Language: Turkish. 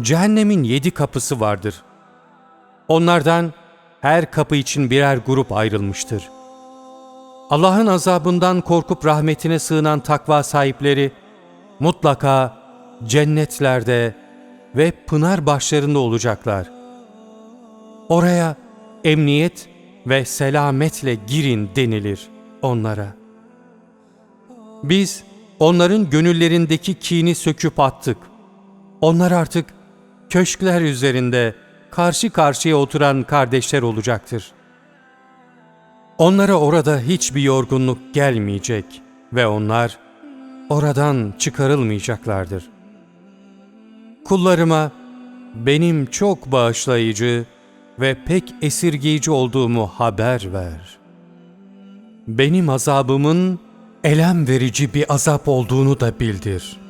Cehennemin yedi kapısı vardır. Onlardan her kapı için birer grup ayrılmıştır. Allah'ın azabından korkup rahmetine sığınan takva sahipleri mutlaka cennetlerde ve pınar başlarında olacaklar. Oraya emniyet ve selametle girin denilir onlara. Biz onların gönüllerindeki kini söküp attık. Onlar artık köşkler üzerinde karşı karşıya oturan kardeşler olacaktır. Onlara orada hiçbir yorgunluk gelmeyecek ve onlar oradan çıkarılmayacaklardır. Kullarıma benim çok bağışlayıcı ve pek esirgeyici olduğumu haber ver. Benim azabımın elem verici bir azap olduğunu da bildir.''